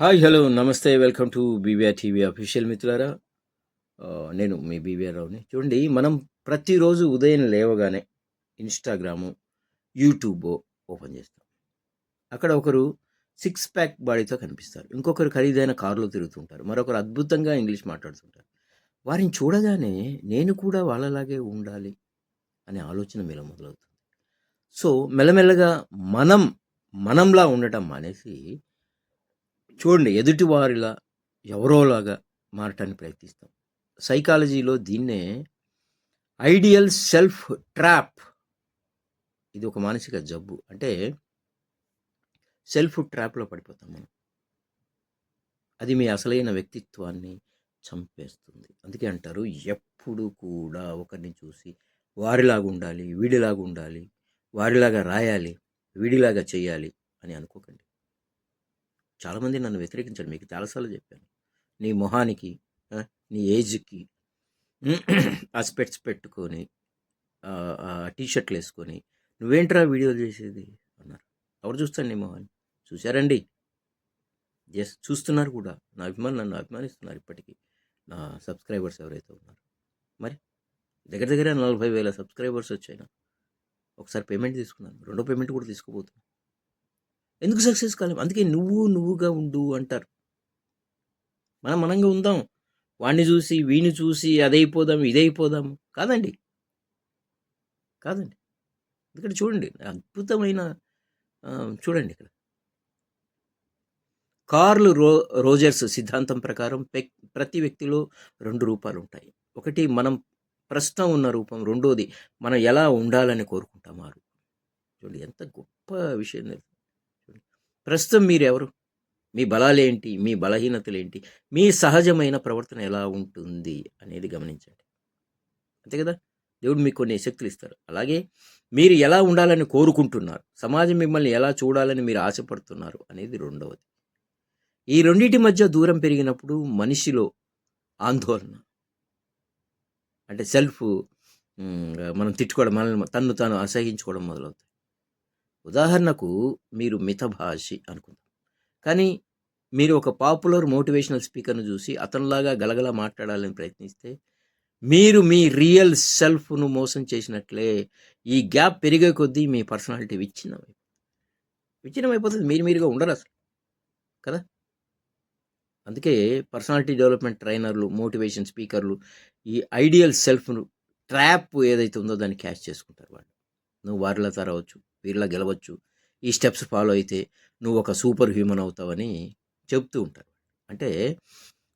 Hi hello namaste welcome to BVR TV official మిత్రులారా నేను మీ BVR రావుని చూడండి మనం ప్రతిరోజు ఉదయం లేవగానే ఇన్స్టాగ్రాము యూట్యూబ్ ఓపెన్ చేస్తాం అక్కడ ఒకరు సిక్స్ ప్యాక్ బాడీతో కనిపిస్తారు ఇంకొకరు ఖరీదైన కారులో తిరుగుతుంటారు మరొకరు అద్భుతంగా ఇంగ్లీష్ మాట్లాడుతుంటారు వారిని చూడగానే నేను కూడా వాళ్ళలాగే ఉండాలి అనే ఆలోచన మీలో మొదలవుతుంది సో మెల్లమెల్లగా మనం మనంలా ఉండటం మానేసి చూడండి ఎదుటివారిలా ఎవరోలాగా మారటానికి ప్రయత్నిస్తాం. సైకాలజీలో దీన్నే ఐడియల్ సెల్ఫ్ ట్రాప్. ఇది ఒక మానసిక జబ్బు. అంటే సెల్ఫ్ ట్రాప్లో పడిపోతాం మనం. అది మీ అసలైన వ్యక్తిత్వాన్ని చంపేస్తుంది. అందుకే అంటారు ఎప్పుడు కూడా ఒకరిని చూసి వారిలాగా ఉండాలి వీడిలాగా ఉండాలి వారిలాగా రాయాలి వీడిలాగా చేయాలి అని అనుకోకండి. చాలామంది నన్ను వ్యతిరేకించారు. మీకు చాలాసార్లు చెప్పాను. నీ మొహానికి నీ ఏజ్కి ఆ స్పెట్స్ పెట్టుకొని టీ షర్ట్లు వేసుకొని నువ్వేంట్రా వీడియోలు చేసేది? అన్నారు. ఎవరు చూస్తాను నీ మొహాన్ని? చూశారండి. ఎస్ చూస్తున్నారు కూడా. నా అభిమానులు నన్ను అభిమానిస్తున్నారు ఇప్పటికీ. నా సబ్స్క్రైబర్స్ ఎవరైతే ఉన్నారు. మరి దగ్గర దగ్గర నలభై వేల సబ్స్క్రైబర్స్ వచ్చాయి నాకు. ఒకసారి పేమెంట్ తీసుకున్నాను. రెండో పేమెంట్ కూడా తీసుకోబోతున్నాను ఎందుకు సక్సెస్ కాలేం? అందుకే నువ్వు నువ్వుగా ఉండు అంటారు. మనం మనంగా ఉందాం. వాడిని చూసి వీని చూసి అదైపోదాం ఇదైపోదాం. కాదండి. కాదండి. ఇక్కడ చూడండి. అద్భుతమైన చూడండి ఇక్కడ. కార్ల్ రో రోజర్స్ సిద్ధాంతం ప్రకారం ప్రతి వ్యక్తిలో రెండు రూపాలు ఉంటాయి. ఒకటి మనం ప్రస్తుతం ఉన్న రూపం. రెండోది మనం ఎలా ఉండాలని కోరుకుంటాం ఆ రూపం. చూడండి ఎంత గొప్ప విషయం. తెలుసు ప్రస్తుతం మీరు ఎవరు మీ బలాలేంటి? మీ బలహీనతలేంటి? మీ సహజమైన ప్రవర్తన ఎలా ఉంటుంది అనేది గమనించండి. అంతే కదా? దేవుడు మీకు కొన్ని శక్తులు ఇస్తారు అలాగే మీరు ఎలా ఉండాలని కోరుకుంటున్నారు? సమాజం మిమ్మల్ని ఎలా చూడాలని మీరు ఆశపడుతున్నారు అనేది రెండవది. ఈ రెండింటి మధ్య దూరం పెరిగినప్పుడు మనిషిలో ఆందోళన. అంటే సెల్ఫ్ మనం తిట్టుకోవడం మనల్ని తన్ను తాను అసహించుకోవడం మొదలవుతుంది ఉదాహరణకు మీరు మితభాషి అనుకుందాం. కానీ మీరు ఒక పాపులర్ మోటివేషనల్ స్పీకర్ను చూసి అతనిలాగా గలగల మాట్లాడాలని ప్రయత్నిస్తే మీరు మీ రియల్ సెల్ఫ్ను మోసం చేసినట్లే ఈ గ్యాప్ పెరిగే కొద్దీ మీ పర్సనాలిటీ విచ్ఛిన్నమై విచ్ఛిన్నమైపోతుంది. మీరు మీరుగా ఉండరు అసలు. కదా? అందుకే పర్సనాలిటీ డెవలప్మెంట్ ట్రైనర్లు మోటివేషన్ స్పీకర్లు ఈ ఐడియల్ సెల్ఫ్ను ట్రాప్ ఏదైతే ఉందో దాన్ని క్యాచ్ చేసుకుంటారు వాళ్ళు. నువ్వు వారిలా తరవచ్చు. వీరిలా గెలవచ్చు. ఈ స్టెప్స్ ఫాలో అయితే నువ్వు ఒక సూపర్ హ్యూమన్ అవుతావని చెప్తూ ఉంటారు. అంటే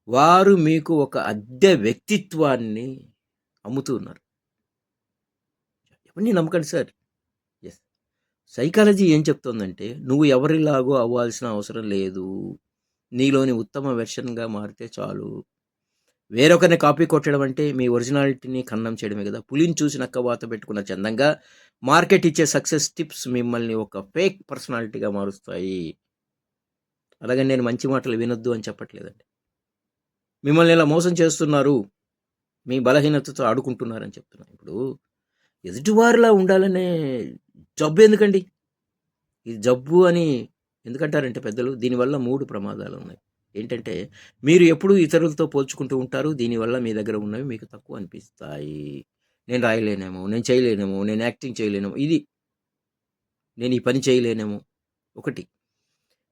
వారు మీకు ఒక అద్దె వ్యక్తిత్వాన్ని అమ్ముతూ ఉన్నారు. ఎవరిని నమ్మకండి సార్? ఎస్ సైకాలజీ ఏం చెప్తోందంటే నువ్వు ఎవరిలాగో అవ్వాల్సిన అవసరం లేదు. నీలోని ఉత్తమ వెర్షన్గా మారితే చాలు. వేరొకరిని కాపీ కొట్టడం అంటే మీ ఒరిజినాలిటీని ఖండం చేయడమే కదా. పులిని చూసి నక్క వాత పెట్టుకున్న చందంగా మార్కెట్ ఇచ్చే సక్సెస్ టిప్స్ మిమ్మల్ని ఒక ఫేక్ పర్సనాలిటీగా మారుస్తాయి. అలాగే నేను మంచి మాటలు వినొద్దు అని చెప్పట్లేదండి. మిమ్మల్ని ఇలా మోసం చేస్తున్నారు మీ బలహీనతతో ఆడుకుంటున్నారని చెప్తున్నాను ఇప్పుడు ఎదుటివారిలా ఉండాలనే జబ్బు ఎందుకండి? ఇది జబ్బు అని ఎందుకంటారంటే పెద్దలు? దీనివల్ల మూడు ప్రమాదాలు ఉన్నాయి. ఏంటంటే మీరు ఎప్పుడూ ఇతరులతో పోల్చుకుంటూ ఉంటారు. దీనివల్ల మీ దగ్గర ఉన్నవి మీకు తక్కువ అనిపిస్తాయి. నేను రాయలేనేమో నేను చేయలేనేమో నేను యాక్టింగ్ చేయలేనేమో ఇది నేను ఈ పని చేయలేనేమో. ఒకటి.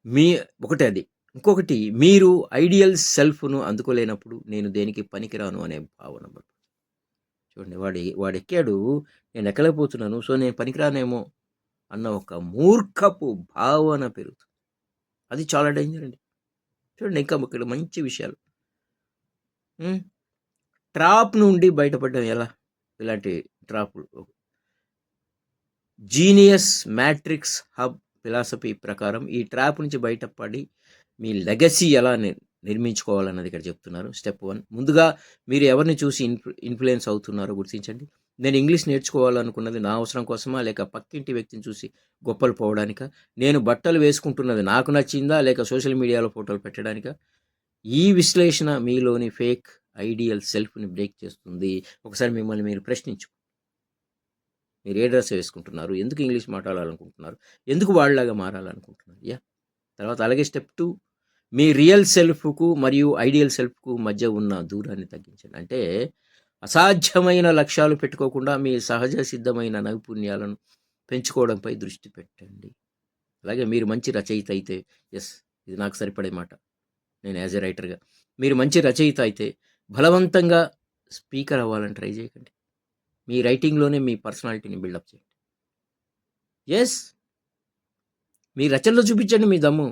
మీ ఒకటి అది. ఇంకొకటి మీరు ఐడియల్ సెల్ఫ్ను అందుకోలేనప్పుడు నేను దేనికి పనికిరాను అనే భావన పడుతుంది. చూడండి వాడి వాడు ఎక్కాడు నేను ఎక్కలేకపోతున్నాను సో నేను పనికిరానేమో అన్న ఒక మూర్ఖపు భావన పెరుగుతుంది. అది చాలా డేంజర్ అండి. చూడండి ఇంకా ఇక్కడ మంచి విషయాలు. ట్రాప్ నుండి బయటపడడం ఎలా? ఇలాంటి ట్రాపులు. జీనియస్ మ్యాట్రిక్స్ హబ్ ఫిలాసఫీ ప్రకారం ఈ ట్రాప్ నుంచి బయటపడి మీ లెగసీ ఎలా నిర్మించుకోవాలన్నది ఇక్కడ చెప్తున్నారు. Step one. ముందుగా మీరు ఎవరిని చూసి ఇన్ఫ్లు ఇన్ఫ్లుయెన్స్ అవుతున్నారో గుర్తించండి. నేను ఇంగ్లీష్ నేర్చుకోవాలనుకున్నది నా అవసరం కోసమా? లేక పక్కింటి వ్యక్తిని చూసి గొప్పలు పోవడానికా? నేను బట్టలు వేసుకుంటున్నది నాకు నచ్చిందా? లేక సోషల్ మీడియాలో ఫోటోలు పెట్టడానికా? ఈ విశ్లేషణ మీలోని ఫేక్ ఐడియల్ సెల్ఫ్ని బ్రేక్ చేస్తుంది. ఒకసారి మిమ్మల్ని మీరు ప్రశ్నించు. మీరు ఏ డ్రెస్ వేసుకుంటున్నారు? ఎందుకు ఇంగ్లీష్ మాట్లాడాలనుకుంటున్నారు? ఎందుకు వాళ్ళలాగా మారాలనుకుంటున్నారు? యా. తర్వాత అలాగే స్టెప్ టూ. మీ రియల్ సెల్ఫ్‌కు మరియు ఐడియల్ సెల్ఫ్‌కు మధ్య ఉన్న దూరాన్ని తగ్గించండి. అంటే అసాధ్యమైన లక్ష్యాలు పెట్టుకోకుండా మీ సహజ సిద్ధమైన నైపుణ్యాలను పెంచుకోవడంపై దృష్టి పెట్టండి. అలాగే మీరు మంచి రచయిత అయితే ఎస్ ఇది నాకు సరిపడే మాట. నేను యాస్ ఎ రైటర్‌గా. మీరు మంచి రచయిత అయితే బలవంతంగా స్పీకర్ అవ్వాలని ట్రై చేయకండి. మీ రైటింగ్‌లోనే మీ పర్సనాలిటీని బిల్డప్ చేయండి. ఎస్ మీ రచనలో చూపించండి మీ దమ్ము.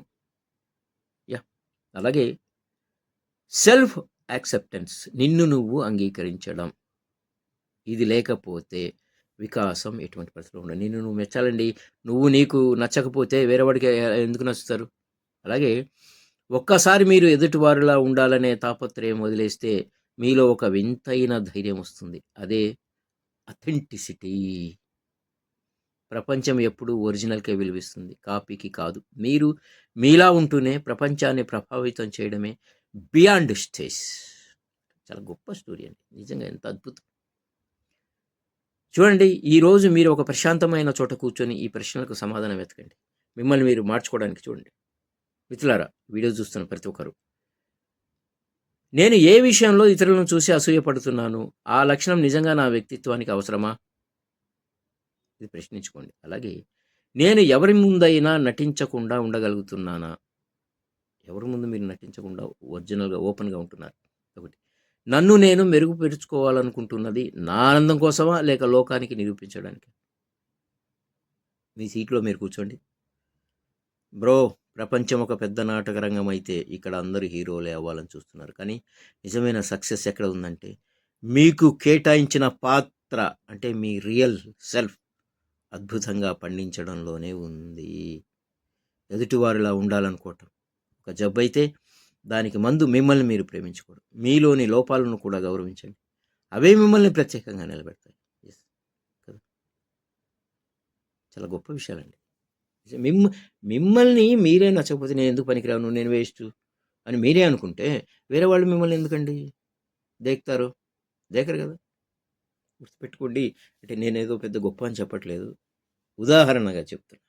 యా అలాగే సెల్ఫ్ యాక్సెప్టెన్స్ నిన్ను నువ్వు అంగీకరించడం. ఇది లేకపోతే వికాసం ఎటువంటి పరిస్థితిలో ఉండదు. నిన్ను నువ్వు మెచ్చాలండి. నువ్వు నీకు నచ్చకపోతే వేరేవాడికి ఎందుకు నచ్చుతారు? అలాగే ఒక్కసారి మీరు ఎదుటివారిలా ఉండాలనే తాపత్రయం వదిలేస్తే మీలో ఒక వింతైన ధైర్యం వస్తుంది. అదే అథెంటిసిటీ. ప్రపంచం ఎప్పుడూ ఒరిజినల్‌కే విలువిస్తుంది. కాపీకి కాదు. మీరు మీలా ఉంటూనే ప్రపంచాన్ని ప్రభావితం చేయడమే బియాండ్ స్టేజ్. చాలా గొప్ప స్టోరీ అండి. నిజంగా ఎంత అద్భుతం. చూడండి ఈరోజు మీరు ఒక ప్రశాంతమైన చోట కూర్చొని ఈ ప్రశ్నలకు సమాధానం వెతకండి. మిమ్మల్ని మీరు మార్చుకోవడానికి చూడండి. మిత్రులారా వీడియో చూస్తున్న ప్రతి ఒక్కరు. నేను ఏ విషయంలో ఇతరులను చూసి అసూయపడుతున్నాను? ఆ లక్షణం నిజంగా నా వ్యక్తిత్వానికి అవసరమా? ఇది ప్రశ్నించుకోండి. అలాగే నేను ఎవరి ముందైనా నటించకుండా ఉండగలుగుతున్నానా? ఎవరి ముందు మీరు నటించకుండా ఒరిజినల్‌గా ఓపెన్‌గా ఉంటున్నారు. ఒకటి. నన్ను నేను మెరుగుపరుచుకోవాలనుకుంటున్నది నా ఆనందం కోసమా? లేక లోకానికి నిరూపించడానికి మీ సీట్‌లో మీరు కూర్చోండి. బ్రో ప్రపంచం ఒక పెద్ద నాటక రంగం అయితే ఇక్కడ అందరూ హీరోలే అవ్వాలని చూస్తున్నారు. కానీ నిజమైన సక్సెస్ ఎక్కడ ఉందంటే మీకు కేటాయించిన పాత్ర అంటే మీ రియల్ సెల్ఫ్ అద్భుతంగా పండించడంలోనే ఉంది. ఎదుటివారిలా ఉండాలనుకోవటం ఒక జబ్బు అయితే దానికి మందు మిమ్మల్ని మీరు ప్రేమించుకోవడం. మీలోని లోపాలను కూడా గౌరవించండి. అవే మిమ్మల్ని ప్రత్యేకంగా నిలబెడతాయి. ఎస్ కదా! చాలా గొప్ప విషయాలండి. మిమ్మ మిమ్మల్ని మీరే నచ్చకపోతే నేను ఎందుకు పనికిరాను? నేను వేస్ట్ అని మీరే అనుకుంటే వేరే వాళ్ళు మిమ్మల్ని ఎందుకండి దేకుతారు? దేకరు కదా! గుర్తుపెట్టుకోండి. అంటే నేనేదో పెద్ద గొప్ప అని చెప్పట్లేదు. ఉదాహరణగా చెప్తున్నా.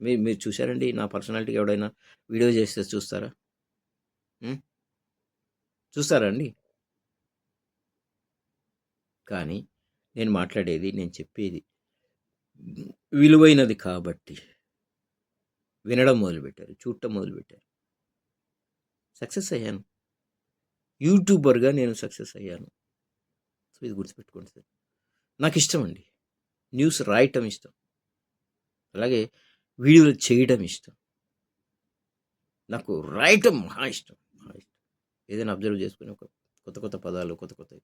మీరు మీరు చూసారండి నా పర్సనాలిటీ ఎవడైనా వీడియో చేస్తే చూస్తారా? హ్మ్. చూస్తారా అండి? కానీ నేను మాట్లాడేది, నేను చెప్పేది విలువైనది కాబట్టి వినడం మొదలుపెట్టారు. చూడటం మొదలుపెట్టారు. సక్సెస్ అయ్యాను. యూట్యూబర్‌గా నేను సక్సెస్ అయ్యాను. సో, ఇది గుర్తుపెట్టుకోండి సార్. నాకిష్టమండి. న్యూస్ రాయటం ఇష్టం. అలాగే వీడియోలు చేయడం ఇష్టం. నాకు రాయటం మహా ఇష్టం. ఏదైనా అబ్జర్వ్ చేసుకుని ఒక కొత్త కొత్త పదాలు కొత్త కొత్తవి.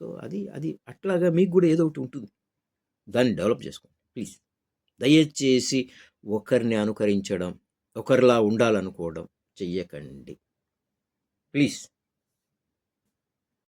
సో, అది అది అట్లాగా మీకు కూడా ఏదో ఒకటి ఉంటుంది. దాన్ని డెవలప్ చేసుకోండి ప్లీజ్. దయచేసి ఒకరిని అనుకరించడం, ఒకరిలా ఉండాలనుకోవడం చెయ్యకండి. ప్లీజ్.